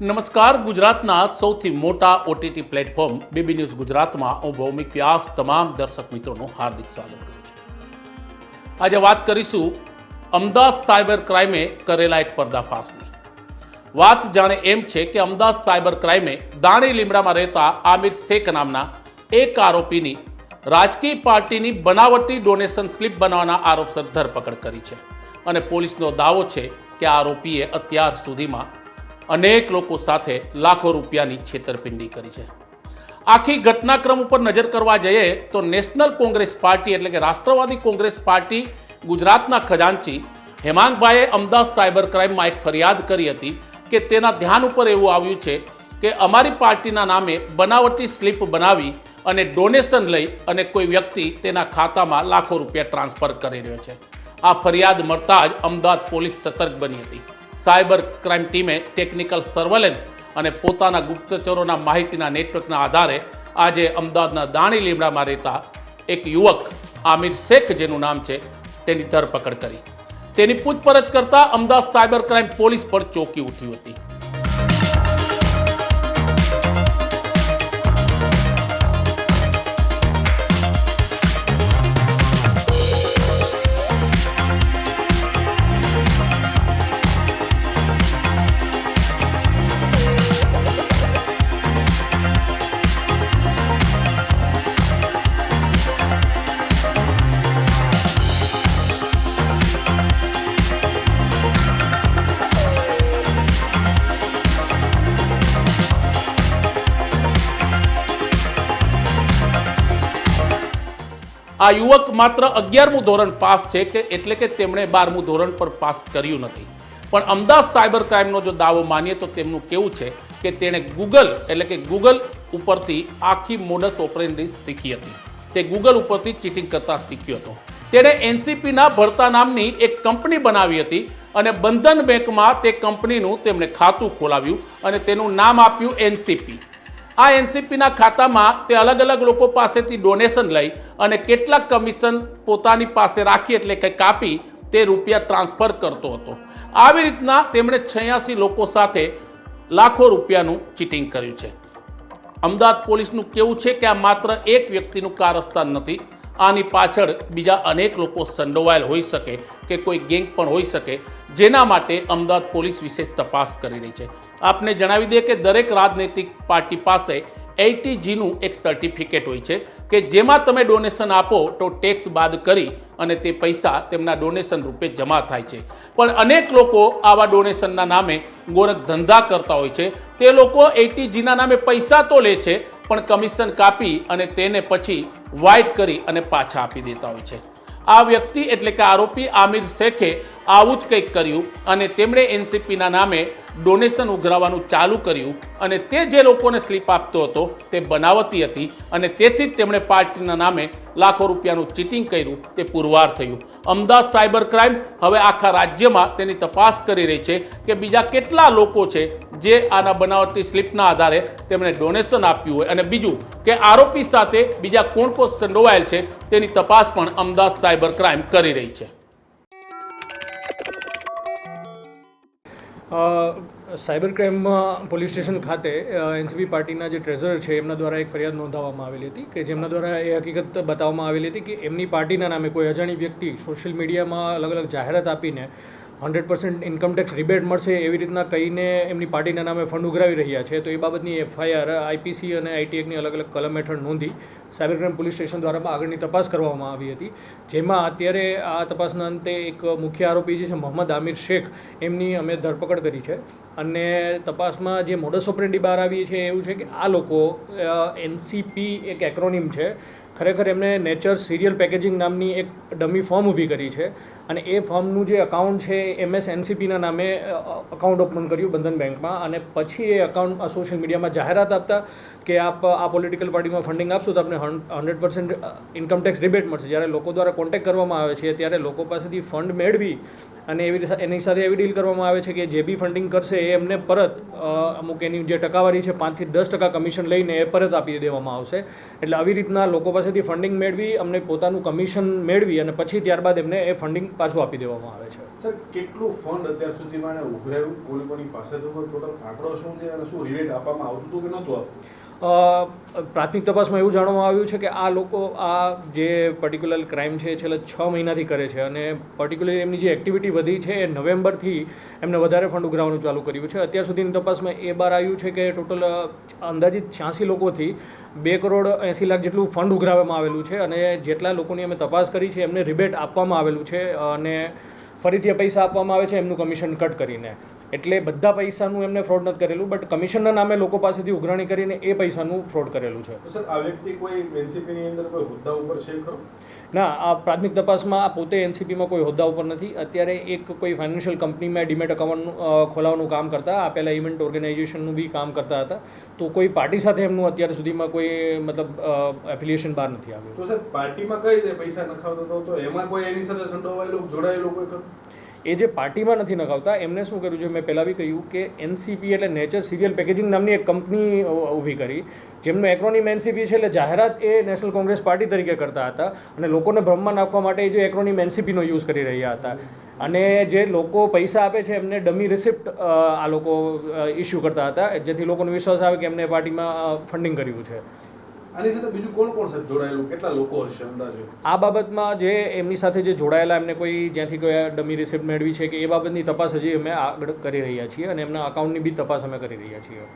નમસ્કાર, ગુજરાતના સૌથી મોટા ઓટીટી પ્લેટફોર્મ બીબી ન્યૂઝ ગુજરાતમાં હું ભૌમિક વ્યાસ, તમામ દર્શક મિત્રોનું હાર્દિક સ્વાગત કરું છું. આજે વાત કરીશું અમદાવાદ સાયબર ક્રાઇમે કરેલા એક પર્દાફાશની. વાત જાણે એમ છે કે અમદાવાદ સાયબર ક્રાઇમે દાણી લીમડામાં રહેતા આમિર શેખ નામના એક આરોપીની રાજકીય પાર્ટીની બનાવટી ડોનેશન સ્લિપ બનાવવાના આરોપસર ધરપકડ કરી છે. અને પોલીસનો દાવો છે કે આરોપીએ અત્યાર સુધીમાં અનેક લોકો સાથે લાખો રૂપિયાની છેતરપિંડી કરી છે. આખી ઘટનાક્રમ ઉપર નજર કરવા જઈએ તો નેશનલ કોંગ્રેસ પાર્ટી એટલે કે રાષ્ટ્રવાદી કોંગ્રેસ પાર્ટી ગુજરાતના ખજાનચી હેમાંગભાઈએ અમદાવાદ સાયબર ક્રાઇમમાં એક ફરિયાદ કરી હતી કે તેના ધ્યાન ઉપર એવું આવ્યું છે કે અમારી પાર્ટીના નામે બનાવટી સ્લીપ બનાવી અને ડોનેશન લઈ અને કોઈ વ્યક્તિ તેના ખાતામાં લાખો રૂપિયા ટ્રાન્સફર કરી રહ્યો છે. આ ફરિયાદ મળતા જ અમદાવાદ પોલીસ સતર્ક બની હતી. સાયબર ક્રાઇમ ટીમે ટેકનિકલ સર્વેલન્સ અને પોતાના ગુપ્તચરોના માહિતીના નેટવર્કના આધારે આજે અમદાવાદના દાણી લીમડામાં રહેતા એક યુવક આમિર શેખ જેનું નામ છે, તેની ધરપકડ કરી. તેની પૂછપરછ કરતા અમદાવાદ સાયબર ક્રાઇમ પોલીસ પણ ચોંકી ઉઠી હતી. આ યુવક માત્ર અગિયારમું ધોરણ પાસ છે કે એટલે કે તેમણે બારમું ધોરણ પર પાસ કર્યું નથી. પણ અમદાવાદ સાયબર ક્રાઇમનો જો દાવો માનીએ તો તેમનું કેવું છે કે તેણે ગૂગલ એટલે કે ગૂગલ ઉપરથી આખી મોડસ ઓપરેન્ડી શીખી હતી. તે ગૂગલ ઉપરથી ચીટિંગ કરતા શીખ્યો હતો. તેણે એનસીપીના ભરતા નામની એક કંપની બનાવી હતી અને બંધન બેંકમાં તે કંપનીનું તેમણે ખાતું ખોલાવ્યું અને તેનું નામ આપ્યું એનસીપી આ એનસીપીના ખાતામાં તે અલગ અલગ લોકો પાસેથી ડોનેશન લઈ અને કેટલાક કમિશન પોતાની પાસે રાખી એટલે કે કાપી તે રૂપિયા ટ્રાન્સફર કરતો હતો. આવી રીતના તેમણે છયાસી લોકો સાથે લાખો રૂપિયાનું ચીટિંગ કર્યું છે. અમદાવાદ પોલીસનું કેવું છે કે આ માત્ર એક વ્યક્તિનું કારસ્તાન નથી, આની પાછળ બીજા અનેક લોકો સંડોવાયેલ હોઈ શકે કે કોઈ ગેંગ પણ હોઈ શકે, જેના માટે અમદાવાદ પોલીસ વિશેષ તપાસ કરી રહી છે. આપને જણાવી દઈએ કે દરેક રાજનૈતિક પાર્ટી પાસે એટીજીનું એક સર્ટિફિકેટ હોય છે કે જેમાં તમે ડોનેશન આપો તો ટેક્સ બાદ કરી અને તે પૈસા તેમના ડોનેશન રૂપે જમા થાય છે. પણ અનેક લોકો આવા ડોનેશનના નામે ગોરખ ધંધા કરતા હોય છે. તે લોકો એટીજીના નામે પૈસા તો લે છે, પણ કમિશન કાપી અને તેને પછી વાઇટ કરી અને પાછા આપી દેતા હોય છે. આ વ્યક્તિ એટલે કે આરોપી આમિર શેખે આવું જ કંઈક કર્યું અને તેમણે એનસીપીના નામે ડોનેશન ઉઘરાવવાનું ચાલુ કર્યું અને તે જે લોકોને સ્લીપ આપતો હતો, તે બનાવતી હતી અને તેથી જ તેમણે પાર્ટીના નામે લાખો રૂપિયાનું ચીટિંગ કર્યું, તે પુરવાર થયું. અમદાવાદ સાયબર ક્રાઇમ હવે આખા રાજ્યમાં તેની તપાસ કરી રહી છે કે બીજા કેટલા લોકો છે જે આના બનાવટી સ્લીપના આધારે તેમણે ડોનેશન આપ્યું હોય. અને બીજું કે આરોપી સાથે બીજા કોણ કોણ સંડોવાયેલ છે તેની તપાસ પણ અમદાવાદ સાયબર ક્રાઇમ કરી રહી છે. સાયબર ક્રાઇમમાં પોલીસ સ્ટેશન ખાતે એનસીપી પાર્ટીના જે ટ્રેઝર છે, એમના દ્વારા એક ફરિયાદ નોંધાવવામાં આવેલી હતી કે જેમના દ્વારા એ હકીકત બતાવવામાં આવેલી હતી કે એમની પાર્ટીના નામે કોઈ અજાણી વ્યક્તિ સોશિયલ મીડિયામાં અલગ અલગ જાહેરાત આપીને હંડ્રેડ પર્સન્ટ ઇન્કમટેક્સ રિબેટ મળશે એવી રીતના કહીને એમની પાર્ટીના નામે ફંડ ઉઘરાવી રહ્યા છે. તો એ બાબતની એફઆઈઆર આઈપીસી અને આઈટીએકની અલગ અલગ કલમ હેઠળ નોંધી સાયબર પોલીસ સ્ટેશન દ્વારા આગળની તપાસ કરવામાં આવી હતી. જેમાં અત્યારે આ તપાસના અંતે એક મુખ્ય આરોપી જે છે, મોહમ્મદ આમિર શેખ, એમની અમે ધરપકડ કરી છે. અને તપાસમાં જે મોડસ ઓપરેન્ડી બહાર આવી છે, એવું છે કે આ લોકો એનસીપી એક એક્રોનિમ છે. ખરેખર એમણે નેચર સિરિયલ પેકેજિંગ નામની એક ડમી ફોર્મ ઊભી કરી છે. અને એ ફોર્મનું જે અકાઉન્ટ છે એમએસ એનસીપીના નામે અકાઉન્ટ ઓપન કર્યું બંધન બેંકમાં અને પછી એ અકાઉન્ટ સોશિયલ મીડિયામાં જાહેરાત આપતા કે આપ આ પોલિટિકલ પાર્ટીમાં ફંડિંગ આપશો તો આપને હંડ્રેડ પર્સન્ટ ઇન્કમટેક્સ રિબેટ મળશે. જ્યારે લોકો દ્વારા કોન્ટેક્ટ કરવામાં આવે છે, ત્યારે લોકો પાસેથી ફંડ મેળવી અને એવી એની સાથે એવી ડીલ કરવામાં આવે છે કે જે બી ફંડિંગ કરશે એ એમને પરત અમુક એની જે ટકાવારી છે, પાંચથી દસ ટકા કમિશન લઈને એ પરત આપી દેવામાં આવશે. એટલે આવી રીતના લોકો પાસેથી ફંડિંગ મેળવી, અમને પોતાનું કમિશન મેળવી અને પછી ત્યારબાદ એમને એ ફંડિંગ પાછું આપી દેવામાં આવે છે. સર, કેટલું ફંડ અત્યાર સુધીમાં ઉઘરાયું? કોની કોની પાસે ટોટલ આંકડો શું છે અને શું રિલેટ આપવામાં આવતું હતું કે નહોતું આપતું પ્રાથમિક તપાસમાં એવું જાણવામાં આવ્યું છે કે આ લોકો આ જે પર્ટિક્યુલર ક્રાઇમ છે એ છેલ્લા છ મહિનાથી કરે છે અને પર્ટિક્યુલર એમની જે એક્ટિવિટી વધી છે એ નવેમ્બરથી એમને વધારે ફંડ ઉઘરાવવાનું ચાલુ કર્યું છે. અત્યાર સુધીની તપાસમાં એ બહાર આવ્યું છે કે ટોટલ અંદાજિત છ્યાસી લોકોથી બે કરોડ એંસી લાખ જેટલું ફંડ ઉઘરાવવામાં આવેલું છે અને જેટલા લોકોની અમે તપાસ કરી છે એમને રિબેટ આપવામાં આવેલું છે અને ફરીથી એ પૈસા આપવામાં આવે છે એમનું કમિશન કટ કરીને. એટલે બધા પૈસાનું એમને ફ્રોડ નથી કરેલું બટ કમિશનના નામે લોકો પાસેથી ઉઘરાણી કરીને એ પૈસાનું ફ્રોડ કરેલું છે. સર આ વ્યક્તિ કોઈ એનસીપીની અંદર કોઈ હોદ્દા ઉપર છે ખરો? ના આ પ્રાથમિક તપાસમાં આ પોતે એનસીપીમાં કોઈ હોદ્દા ઉપર નથી. અત્યારે એક કોઈ ફાઇનાન્શિયલ કંપનીમાં ડીમેટ એકાઉન્ટ ખોલાવવાનું કામ કરતા આ પહેલાં ઇવેન્ટ ઓર્ગેનાઇઝેશનનું બી કામ કરતા હતા. તો કોઈ પાર્ટી સાથે એમનું અત્યાર સુધીમાં કોઈ મતલબ એફિલિએશન બહાર નથી આવ્યું. તો સર પાર્ટીમાં કઈ રીતે પૈસા નખાવતો તો એમાં કોઈ એની સાથે સંડોવાયેલું જોડાયેલું કોઈ એ જે પાર્ટીમાં નથી નખાવતા એમને શું કર્યું છે? મેં પહેલાં બી કહ્યું કે એનસીપી એટલે નેચર સિરિયલ પેકેજિંગ નામની એક કંપની ઊભી કરી, જેમનું એક્રોનિમ એનસીપી છે એટલે જાહેરાત એ નેશનલ કોંગ્રેસ પાર્ટી તરીકે કરતા હતા અને લોકોને ભ્રમમાં નાખવા માટે એ જે એક્રોનિમ એનસીપીનો યુઝ કરી રહ્યા હતા. અને જે લોકો પૈસા આપે છે, એમને ડમી રિસિપ્ટ આ લોકો ઇસ્યુ કરતા હતા, જેથી લોકોનો વિશ્વાસ આવે કે એમને પાર્ટીમાં ફંડિંગ કર્યું છે. આની સાથે બીજું કોણ કોણ સાહેબ જોડાયેલું? કેટલા લોકો હશે અંદાજે? આ બાબતમાં જે એમની સાથે જે જોડાયેલા, એમને કોઈ જ્યાંથી કોઈ ડમી રિસિપ્ટ મેળવી છે કે એ બાબતની તપાસ હજી અમે આગળ કરી રહ્યા છીએ અને એમના અકાઉન્ટની બી તપાસ અમે કરી રહ્યા છીએ.